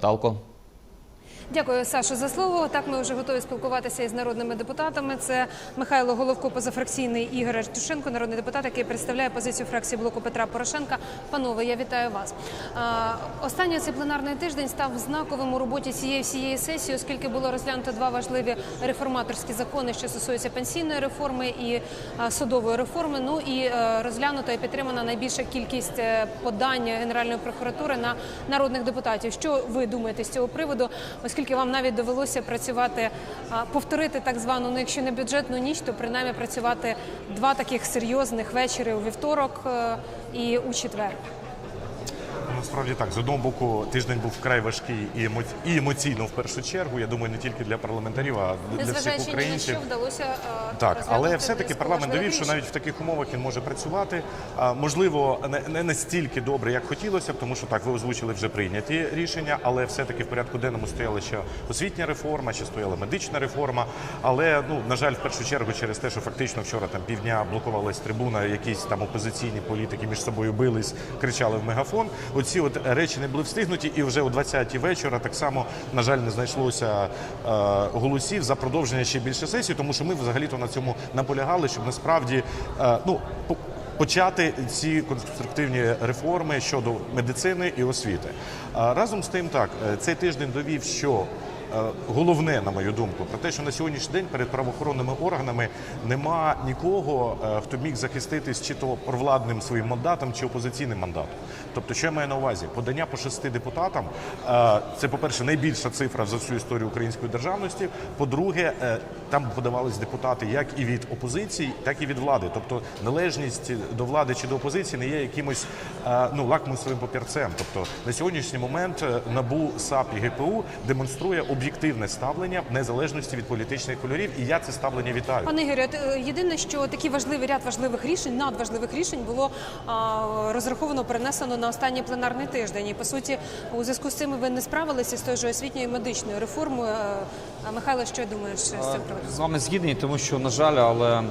Fatalco. Дякую, Сашо, за слово. Так, ми вже готові спілкуватися із народними депутатами. Це Михайло Головко, позафракційний Ігор Артюшенко, народний депутат, який представляє позицію фракції блоку Петра Порошенка. Панове, я вітаю вас. Останній цей пленарний тиждень став знаковим у роботі цієї всієї сесії, оскільки було розглянуто два важливі реформаторські закони, що стосуються пенсійної реформи і судової реформи. Ну і е, розглянута і підтримана найбільша кількість е, подань Генеральної прокуратури на народних депутатів. Що ви думаєте з цього приводу? Оскільки вам навіть довелося працювати, повторити так звану, ну якщо не бюджетну ніч, то принаймні працювати два таких серйозних вечори у вівторок е, і у четвер. Насправді так, з одного боку, тиждень був вкрай важкий і емо- і емоційно в першу чергу. Я думаю, не тільки для парламентарів, а для всіх українців. що вдалося е, Так, але все-таки парламент довів, що навіть в таких умовах він може працювати. А, можливо, не, не настільки добре, як хотілося б, тому що так ви озвучили вже прийняті рішення, але все-таки в порядку денному стояла ще освітня реформа, ще стояла медична реформа. Але ну на жаль, в першу чергу, через те, що фактично вчора там півдня блокувалась трибуна, якісь там опозиційні політики між собою бились, кричали в мегафон. Оці от речі не були встигнуті, і вже о 20-й вечора так само, на жаль, не знайшлося е, голосів за продовження ще більше сесії, тому що ми взагалі-то на цьому наполягали, щоб насправді е, ну. Почати ці конструктивні реформи щодо медицини і освіти. Разом з тим, так е, цей тиждень довів, що головне, на мою думку, про те, що на сьогоднішній день перед правоохоронними органами нема нікого, е, хто міг захиститись чи то провладним своїм мандатом, чи опозиційним мандатом. Тобто, що я маю на увазі? Подання по шести депутатам е, це, по-перше, найбільша цифра за всю історію української державності. По-друге, е, там подавались депутати як і від опозиції, так і від влади. Тобто належність до влади чи до опозиції не є якимось е, ну лакмусовим папірцем. Тобто на сьогоднішній момент е, набу САП і ГПУ демонструє об'єктивне ставлення в незалежності від політичних кольорів, і я це ставлення вітаю. Пане Ігорю, е, єдине, що такий важливий ряд важливих рішень, надважливих рішень було а, розраховано, перенесено на останній пленарний тиждень. І по суті, у зв'язку з цим ви не справилися з тою ж освітньою і медичною реформою. Е, А Михайло, що думаєш з цим приводом? З вами згідний, тому що, на жаль, але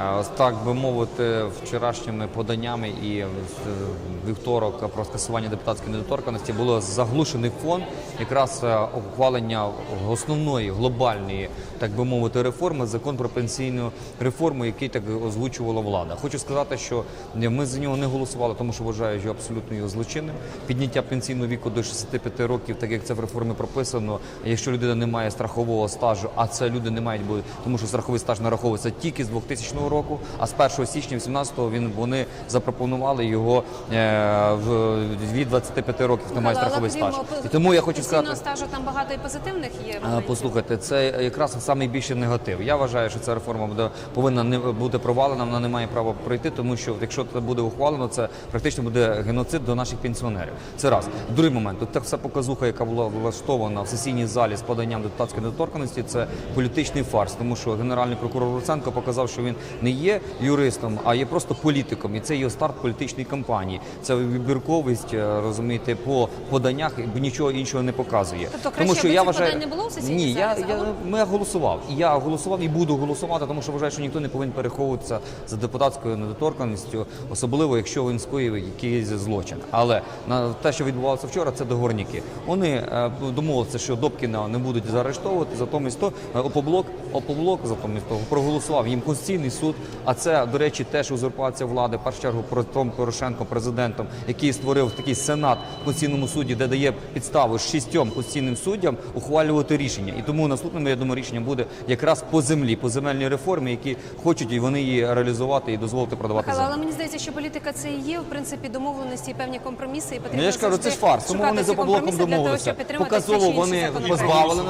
е, так би мовити, вчорашніми поданнями і в вівторок про скасування депутатської недоторканості було заглушений фон якраз е, ухвалення основної глобальної, так би мовити, реформи закон про пенсійну реформу, який так озвучувала влада. Хочу сказати, що ми за нього не голосували, тому що вважаю його абсолютно його злочинним. Підняття пенсійного віку до 65 років, так як це в реформі прописано. Якщо людина не має страхового стажу, а це люди не мають бути, тому що страховий стаж нараховується тільки з 2000 року, а з 1 січня 18-го він вони запропонували його е, в від 25 років. Хто має страховий стаж. І тому я хочу сказати. стажу там багато і позитивних є. Послухайте, це якраз найбільший негатив. Я вважаю, що ця реформа буде повинна не бути провалена. Вона не має права пройти, тому що якщо це буде ухвалено, це практично буде геноцид до наших пенсіонерів. Це раз. Другий момент. Тут та вся показуха, яка була влаштована в сесійній залі з поданням депутатської недоторканості, це політичний фарс, тому що генеральний прокурор Луценко показав, що він не є юристом, а є просто політиком, і це його старт політичної кампанії. Це вибірковість, е, розумієте, по поданнях, нічого іншого не показує. Тобто краще, аби цих подань не було в сесійній Ні, я, я ми голосував. І я голосував і буду голосувати, тому що вважаю, що ніхто не повинен переховуватися за депутатською недоторканістю, особливо якщо він скоїв якийсь злочин. Але на те, що відбувалося вчора, це договорники. Вони е, домовилися, що Добкіна не будуть заарештовувати, затомість то е, опоблок, опоблок затомість того проголосував їм Конституційний суд. А це, до речі, теж узурпація влади. В першу чергу Петром Порошенко, президентом, який створив такий сенат в Конституційному суді, де дає підставу шістьом конституційним суддям ухвалювати рішення. І тому наступним, я думаю, рішенням буде якраз по землі, по земельній реформі, які хочуть і вони її реалізувати і дозволити продавати Михайло, землю. але мені здається, що політика це і є в принципі домовленості і певні компроміси. І потрібно Ну, я ж кажу, це ж фарс. Тому вони за поблоком домовилися. підтримати Показово вони позбавили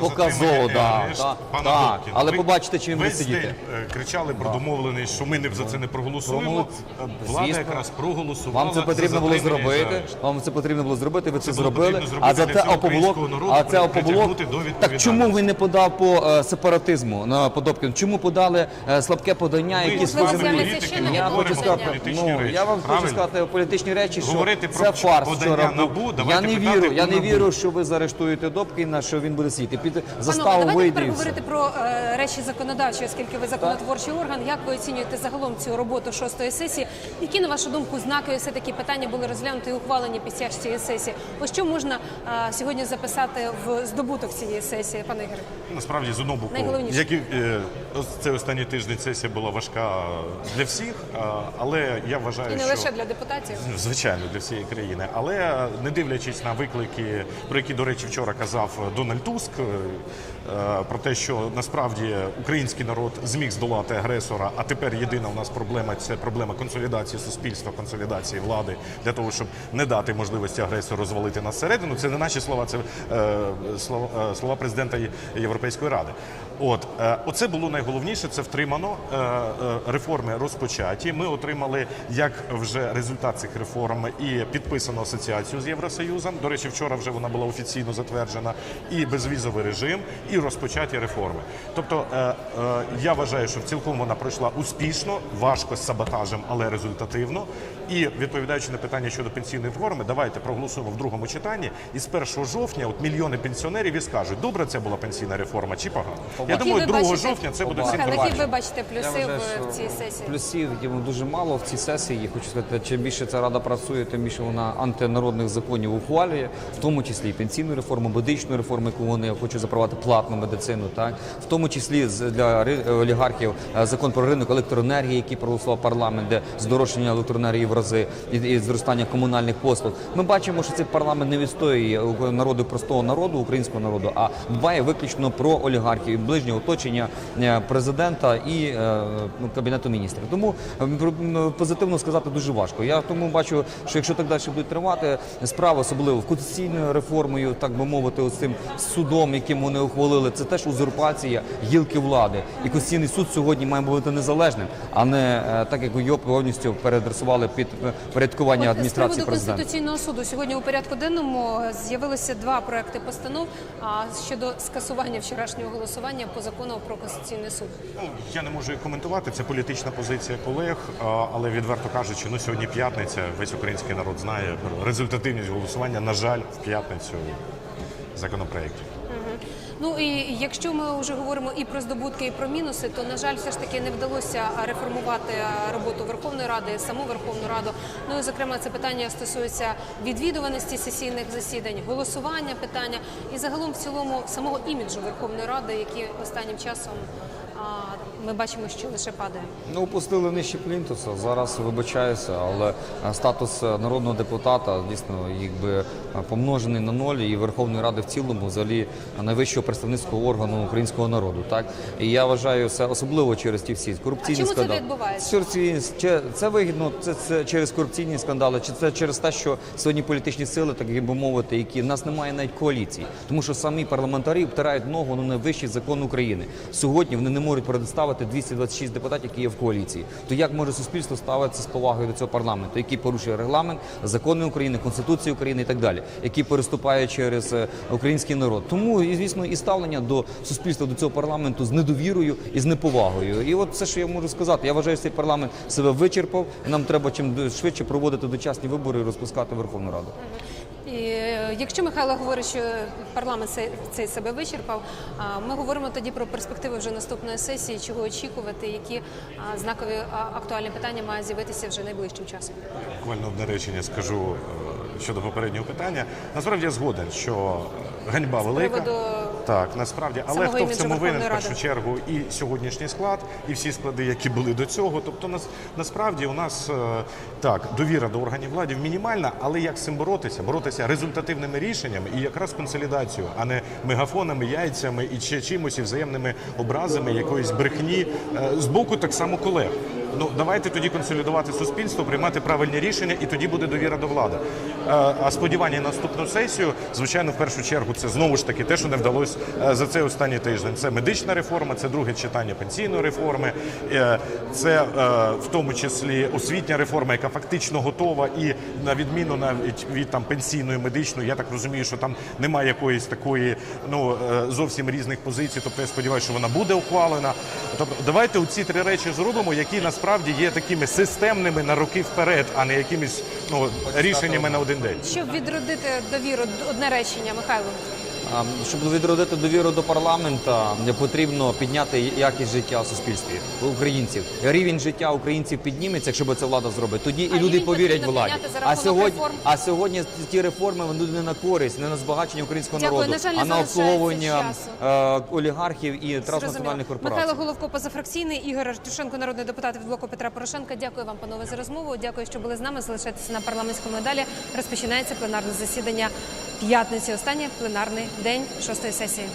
показово, да, да, так. Але Ви побачите, чи він буде весь сидіти. е, кричали що ми не за це не проголосуємо. Е, Влада Звісно. якраз проголосувала. Вам це потрібно було зробити. Вам це потрібно було зробити. Ви це, зробили. А за те опоблок, народу а це опоблок притягнути до відповідальності. Так чому ви не подав по е, сепаратизму на Подобкін? Чому подали е, слабке подання, Ми які з вами політики я говоримо хочу про сказати, політичні ну, речі. я вам хочу правильно? сказати політичні речі, що Говорити про це фарс подання вчора був. НАБУ, Я давайте не питати вірю, я у не НАБУ. вірю, що ви заарештуєте Добкіна, що він буде сидіти. Під Панове, заставу давайте вийде. тепер і все. говорити про е, речі законодавчі, оскільки ви законотворчий орган. Як ви оцінюєте загалом цю роботу шостої сесії? Які на вашу думку знакові все таки питання були розглянуті і ухвалені під час цієї сесії? Ось що можна е, сьогодні записати в здобуток цієї сесії, пане Ігоре? Насправді з одного боку, як і, е, ось цей останній тиждень сесія була важка для всіх, але я вважаю, І не що лише для депутатів. Звичайно, для всієї країни. Але е, не дивлячись на виклики, про які, до речі, вчора казав Дональд Туск, е, про те, що насправді український народ зміг здолати агресора, а тепер єдина у нас проблема це проблема консолідації суспільства, консолідації влади для того, щоб не дати можливості агресору розвалити нас всередину. Це не наші слова, це е, слова, президента Європейської ради. От е, оце було найголовніше. Це втримано. Е, е, реформи розпочаті. Ми отримали як вже результат цих реформ і підписану асоціацію з Євросоюзом. До речі, вчора вже вона була офіційно затверджена. І безвізовий режим, і розпочаті реформи. Тобто я вважаю, що в цілком вона пройшла успішно, важко з саботажем, але результативно. І відповідаючи на питання щодо пенсійної реформи, давайте проголосуємо в другому читанні. І з 1 жовтня, от мільйони пенсіонерів і скажуть, добре це була пенсійна реформа чи погано. Я думаю, 2 жовтня це буде всім які ви бачите Я плюси вважаю, в, в цій сесії? Плюсів йому дуже мало в цій сесії. Хочу сказати, чим більше ця рада працює, тим більше вона антинародних законів ухвалює, в тому числі і пенсійну реформу, медичну реформу, яку вони хочуть запровадити платну медицину, так в тому числі з- для олігархів е, закон про ринок електроенергії, який проголосував парламент, де здорожчання електроенергії в рази і, і зростання комунальних послуг. Ми бачимо, що цей парламент не відстоює народу простого народу, українського народу, а дбає виключно про олігархів і ближнє оточення е, президента і е, ну, кабінету міністрів. Тому позитивно сказати дуже важко. Я тому бачу, що якщо так далі буде тривати, справа особливо в конституційною реформою, так би мовити, ось цим судом, яким вони ухвалили, це теж узурпація гілки влади. І конституційний суд сьогодні має бути незалежним, а не е, так, як його повністю переадресували під порядкування От, з адміністрації приводу президента. конституційного суду сьогодні у порядку денному з'явилися два проекти постанов щодо скасування вчорашнього голосування по закону про конституційний суд. Ну, я не можу коментувати. Це політична позиція колег, але відверто кажучи, ну сьогодні п'ятниця. Весь український народ знає про результативність голосування. На жаль, в п'ятницю законопроєктів. Ну і якщо ми вже говоримо і про здобутки, і про мінуси, то на жаль, все ж таки не вдалося реформувати роботу Верховної Ради, саму Верховну Раду. Ну і зокрема, це питання стосується відвідуваності сесійних засідань, голосування питання і загалом в цілому самого іміджу Верховної Ради, які останнім часом ми бачимо, що лише падає. Ну, опустили нижче плінтуса. Зараз вибачаюся, але е, статус е, народного депутата дійсно якби е, помножений на ноль і Верховної Ради в цілому, взагалі найвищого представницького органу українського народу. Так і я вважаю це особливо через ті всі корупційні А чому це скандали. відбувається? Через ці- чи це вигідно? Це, це через корупційні скандали, чи це через те, що сьогодні політичні сили, так би мовити, які в нас немає навіть коаліції, тому що самі парламентарі втирають ногу на найвищий закон України. Сьогодні вони не можуть предоставити 226 депутатів, які є в коаліції. То як може суспільство ставитися з повагою до цього парламенту, який порушує регламент, закони України, конституцію України і так далі, який переступає через е, український народ? Тому і звісно, і ставлення до суспільства до цього парламенту з недовірою і з неповагою. І от все, що я можу сказати, я вважаю, що цей парламент себе вичерпав. Нам треба чим швидше проводити дочасні вибори і розпускати Верховну Раду. І е, якщо Михайло говорить, що парламент цей, цей себе вичерпав, ми говоримо тоді про перспективи вже наступної сесії, чого очікувати, які знакові актуальні питання мають з'явитися вже найближчим часом. Буквально одне речення скажу е, щодо попереднього питання. Насправді я згоден, що е, ганьба велика. приводу Так, насправді, але самого хто в іміджу цьому винен в Верховної першу Ради? чергу і сьогоднішній склад, і всі склади, які були до цього. Тобто, нас насправді у нас е, так довіра до органів влади мінімальна, але як з цим боротися? Боротися результативними рішеннями і якраз консолідацією, а не мегафонами, яйцями і ще чимось і взаємними образами якоїсь брехні е, з боку так само колег. Ну давайте тоді консолідувати суспільство, приймати правильні рішення, і тоді буде довіра до влади. Е, А сподівання на наступну сесію, звичайно, в першу чергу, це знову ж таки те, що не вдалося е, за цей останній тиждень. Це медична реформа, це друге читання пенсійної реформи, е, це в тому числі освітня реформа, яка фактично готова, і на відміну навіть від там пенсійної медичної, я так розумію, що там немає якоїсь такої ну зовсім різних позицій. Тобто я сподіваюся, що вона буде ухвалена. Тобто, давайте у ці три речі зробимо, які насправді є такими системними на роки вперед, а не якимись ну рішеннями на один день. Щоб відродити довіру, одне речення, Михайло. Щоб відродити довіру до парламента, не потрібно підняти якість життя в суспільстві українців. Рівень життя українців підніметься, якщо це влада зробить. Тоді і люди повірять владі. А сьогодні, а сьогодні ті реформи вони не на користь, не на збагачення українського Дякую. народу, На жаль, а на обслуговування е, олігархів і транснаціональних корпорацій. Михайло Головко, позафракційний, Ігор Артюшенко, народний депутат від блоку Петра Порошенка. Дякую вам, панове, за розмову. Дякую, що були з нами. Залишайтеся на парламентському далі. Розпочинається пленарне засідання п'ятниці. Останній пленарний день шостої сесії.